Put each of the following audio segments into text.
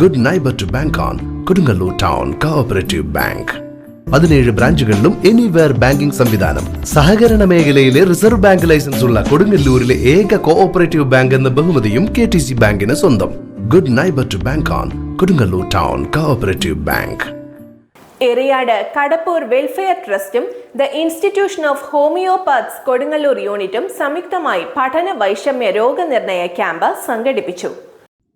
Good neighbour to bank on Kodungallur town cooperative bank പതിനേഴ് ബ്രാഞ്ചുകളിലും anywhere banking സംവിധാനം. സഹകരണ മേഖലയിലെ റിസർവ് ബാങ്ക് ലൈസൻസ് ഉള്ള കൊടുങ്ങല്ലൂരിലെ ഏക കോഓപ്പറേറ്റീവ് ബാങ്ക് എന്ന ബഹുമതിയും കെ ടി സി ബാങ്കിന് സ്വന്തം. Good neighbour to bank on Kodungallur town cooperative bank Eriyad Kadappur welfare ട്രസ്റ്റും the institution of homoeopaths Kodungallur യൂണിറ്റും സംയുക്തമായി പഠന വൈഷമ്യ രോഗനിർണയ ക്യാമ്പ് സംഘടിപ്പിച്ചു.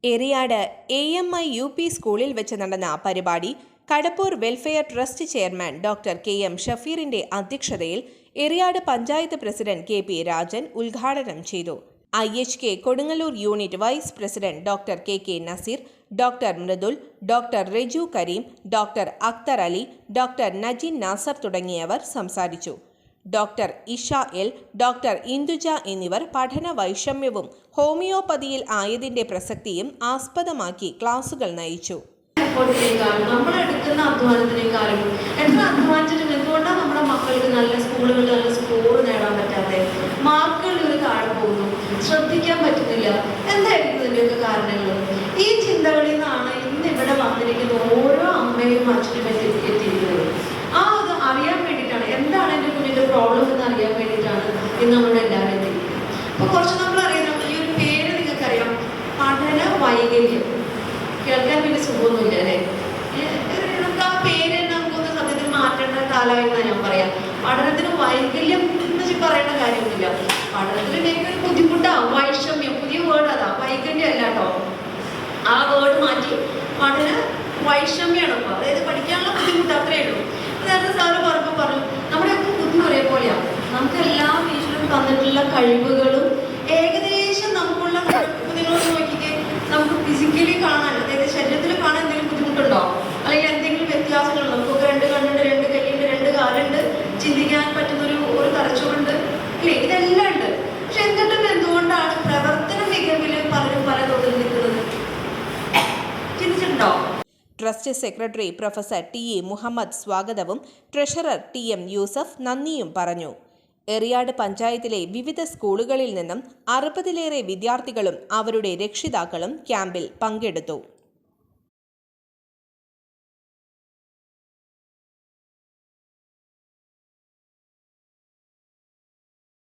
Eriyad A M I U P സ്കൂളിൽ വെച്ച് നടന്ന പരിപാടി Kadappur welfare trust chairman doctor K M ഷഫീറിന്റെ അധ്യക്ഷതയിൽ Eriyad panchayat president K P Rajan ഉദ്ഘാടനം ചെയ്തു. I H K Kodungallur unit vice president doctor K K Naseer doctor Mridul doctor Reju Kareem doctor Akhtar Ali doctor Najeen Nasar തുടങ്ങിയവർ സംസാരിച്ചു. Doctor Isha L doctor Induja എന്നിവർ പഠന വൈഷമ്യവും ഹോമിയോപ്പതിയിൽ ആയതിന്റെ പ്രസക്തിയും ആസ്പദമാക്കി ക്ലാസുകൾ നയിച്ചു. നമ്മൾ നമ്മുടെ നല്ല സ്കോർ നേടാൻ പറ്റാതെ? മാർക്കുകളിൽ താഴെ പോകുന്നു. ശ്രദ്ധിക്കാൻ പറ്റുന്നില്ല. കുറച്ച് നമ്മൾ അറിയുന്ന ഈ ഒരു പേര് നിങ്ങൾക്കറിയാം. പഠന വൈകല്യം. കേൾക്കാൻ വലിയ സുഖമൊന്നുമില്ല അല്ലേ? നമുക്ക് ആ പേര് നമുക്കൊന്ന് സത്യത്തിൽ മാറ്റേണ്ട കാലമായിട്ടാണ് ഞാൻ പറയാം. പഠനത്തിന് വൈകല്യം എന്ന് വെച്ച് പറയേണ്ട കാര്യമൊന്നുമില്ല. പഠനത്തിന് എനിക്ക് ഒരു ബുദ്ധിമുട്ടാണ് വൈഷമ്യം. പുതിയ വേർഡ് അതാ വൈകല്യം അല്ല കേട്ടോ. ആ വേർഡ് മാറ്റി. പഠന വൈഷമ്യാണ് അപ്പോൾ അതായത് പഠിക്കാനുള്ള ബുദ്ധിമുട്ട് അത്രയേ ഉള്ളൂ. നേരത്തെ സാറ് പറഞ്ഞപ്പോൾ പറഞ്ഞു നമ്മുടെയൊക്കെ ബുദ്ധി ഒരേപോലെയാണ് നമുക്ക് എല്ലാ ഈശ്വരനും തന്നിട്ടുള്ള കഴിവുകളും കാണാൻ അതായത് ശരീരത്തിൽ കാണാൻ എന്തെങ്കിലും ബുദ്ധിമുട്ടുണ്ടോ? അല്ലെങ്കിൽ എന്തെങ്കിലും വ്യത്യാസങ്ങളുണ്ടോ? നമുക്ക് രണ്ട് കണ്ണുണ്ട് രണ്ട് കൈയുണ്ട് രണ്ട് കാലുണ്ട്. ചിന്തിക്കാൻ പറ്റുന്ന ഒരു ഒരു തലച്ചോറുണ്ട്. ഇല്ലേ ഇതെല്ലാം ഉണ്ട്. പക്ഷെ എന്നിട്ടും എന്തുകൊണ്ടാണ് പ്രവർത്തന മികവിൽ പലരും പല തോതിൽ നിൽക്കുന്നത്? ചിന്തിച്ചിട്ടുണ്ടോ? Trust secretary professor T A Muhammad സ്വാഗതവും ട്രഷറർ ടി എം യൂസഫ് നന്ദിയും പറഞ്ഞു. എറിയാട് പഞ്ചായത്തിലെ വിവിധ സ്കൂളുകളിൽ നിന്നും അറുപതിലേറെ വിദ്യാർത്ഥികളും അവരുടെ രക്ഷിതാക്കളും ക്യാമ്പിൽ പങ്കെടുത്തു.